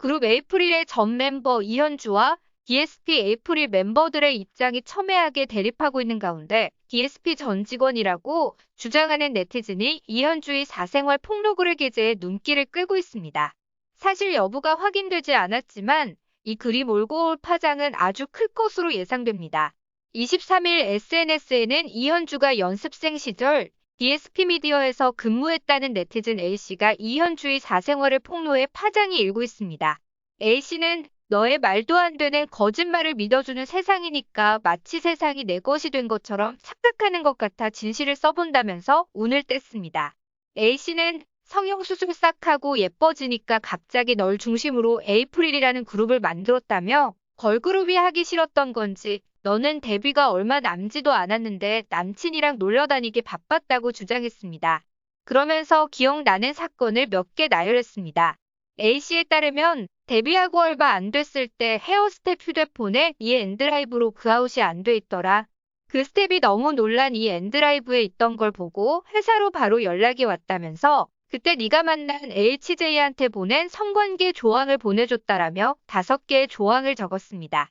그룹 에이프릴의 전 멤버 이현주와 DSP 에이프릴 멤버들의 입장이 첨예하게 대립하고 있는 가운데 DSP 전 직원이라고 주장하는 네티즌이 이현주의 사생활 폭로글을 게재해 눈길을 끌고 있습니다. 사실 여부가 확인되지 않았지만 이 글이 몰고 올 파장은 아주 클 것으로 예상됩니다. 23일 SNS에는 이현주가 연습생 시절 DSP 미디어에서 근무했다는 네티즌 A씨가 이현주의 사생활을 폭로해 파장이 일고 있습니다. A씨는 너의 말도 안 되는 거짓말을 믿어주는 세상이니까 마치 세상이 내 것이 된 것처럼 착각하는 것 같아 진실을 써본다면서 운을 뗐습니다. A씨는 성형수술 싹 하고 예뻐지니까 갑자기 널 중심으로 에이프릴이라는 그룹을 만들었다며 걸그룹이 하기 싫었던 건지 너는 데뷔가 얼마 남지도 않았는데 남친이랑 놀러 다니기 바빴다고 주장했습니다. 그러면서 기억나는 사건을 몇 개 나열했습니다. A씨에 따르면 데뷔하고 얼마 안 됐을 때 헤어스텝 휴대폰에 이 엔드라이브로 그 아웃이 안 돼 있더라. 그 스텝이 너무 놀란 이 엔드라이브에 있던 걸 보고 회사로 바로 연락이 왔다면서 그때 네가 만난 HJ한테 보낸 성관계 조항을 보내줬다라며 다섯 개의 조항을 적었습니다.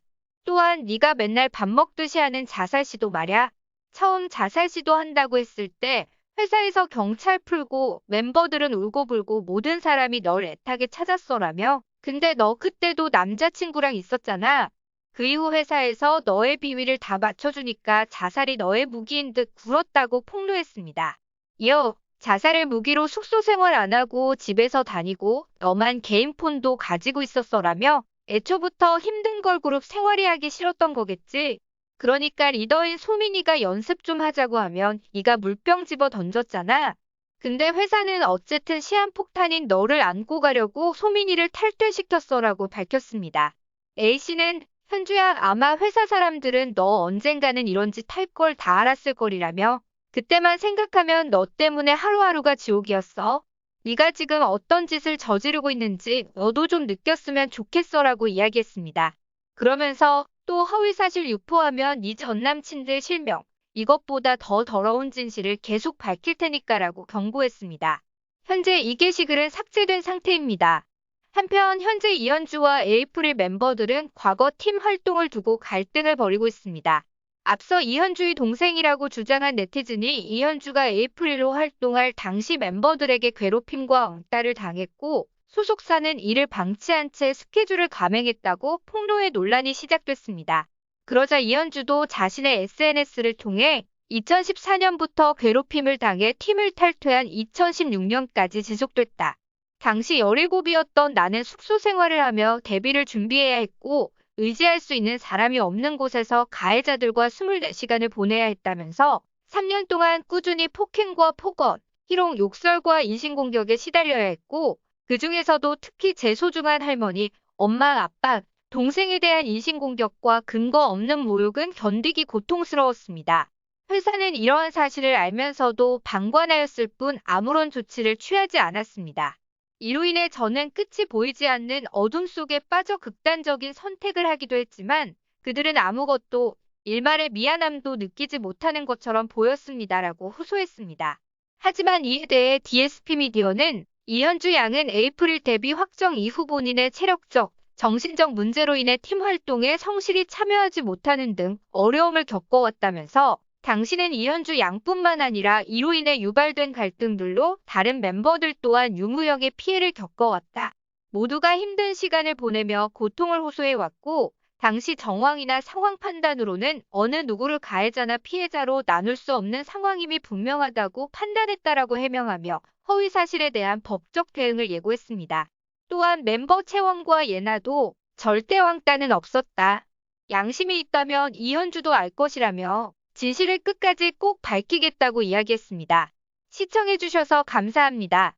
또한 네가 맨날 밥 먹듯이 하는 자살 시도 말야. 처음 자살 시도 한다고 했을 때 회사에서 경찰 풀고 멤버들은 울고불고 모든 사람이 널 애타게 찾았어라며 근데 너 그때도 남자친구랑 있었잖아. 그 이후 회사에서 너의 비위를 다 맞춰주니까 자살이 너의 무기인 듯 굴었다고 폭로했습니다. 이어 자살을 무기로 숙소 생활 안 하고 집에서 다니고 너만 개인 폰도 가지고 있었어라며 애초부터 힘든 걸 그룹 생활이 하기 싫었던 거겠지. 그러니까 리더인 소민이가 연습 좀 하자고 하면 네가 물병 집어 던졌잖아. 근데 회사는 어쨌든 시한폭탄인 너를 안고 가려고 소민이를 탈퇴시켰어라고 밝혔습니다. A씨는 현주야 아마 회사 사람들은 너 언젠가는 이런 짓 할 걸 다 알았을 거리라며 그때만 생각하면 너 때문에 하루하루가 지옥이었어. 네가 지금 어떤 짓을 저지르고 있는지 너도 좀 느꼈으면 좋겠어라고 이야기했습니다. 그러면서 또 허위사실 유포하면 네 전남친들 실명, 이것보다 더 더러운 진실을 계속 밝힐 테니까라고 경고했습니다. 현재 이 게시글은 삭제된 상태입니다. 한편 현재 이현주와 에이프릴 멤버들은 과거 팀 활동을 두고 갈등을 벌이고 있습니다. 앞서 이현주의 동생이라고 주장한 네티즌이 이현주가 에이프릴로 활동할 당시 멤버들에게 괴롭힘과 엉따를 당했고 소속사는 이를 방치한 채 스케줄을 감행했다고 폭로의 논란이 시작됐습니다. 그러자 이현주도 자신의 SNS를 통해 2014년부터 괴롭힘을 당해 팀을 탈퇴한 2016년까지 지속됐다. 당시 17이었던 나는 숙소 생활을 하며 데뷔를 준비해야 했고 의지할 수 있는 사람이 없는 곳에서 가해자들과 24시간을 보내야 했다면서 3년 동안 꾸준히 폭행과 폭언, 희롱, 욕설과 인신공격에 시달려야 했고 그 중에서도 특히 제 소중한 할머니, 엄마, 아빠, 동생에 대한 인신공격과 근거 없는 모욕은 견디기 고통스러웠습니다. 회사는 이러한 사실을 알면서도 방관하였을 뿐 아무런 조치를 취하지 않았습니다. 이로 인해 저는 끝이 보이지 않는 어둠 속에 빠져 극단적인 선택을 하기도 했지만 그들은 아무것도 일말의 미안함도 느끼지 못하는 것처럼 보였습니다라고 호소했습니다. 하지만 이에 대해 DSP 미디어는 이현주 양은 에이프릴 데뷔 확정 이후 본인의 체력적, 정신적 문제로 인해 팀 활동에 성실히 참여하지 못하는 등 어려움을 겪어왔다면서 당신은 이현주 양뿐만 아니라 이로 인해 유발된 갈등들로 다른 멤버들 또한 유무형의 피해를 겪어왔다. 모두가 힘든 시간을 보내며 고통을 호소해왔고 당시 정황이나 상황 판단으로는 어느 누구를 가해자나 피해자로 나눌 수 없는 상황임이 분명하다고 판단했다라고 해명하며 허위 사실에 대한 법적 대응을 예고했습니다. 또한 멤버 채원과 예나도 절대 왕따는 없었다. 양심이 있다면 이현주도 알 것이라며 진실을 끝까지 꼭 밝히겠다고 이야기했습니다. 시청해주셔서 감사합니다.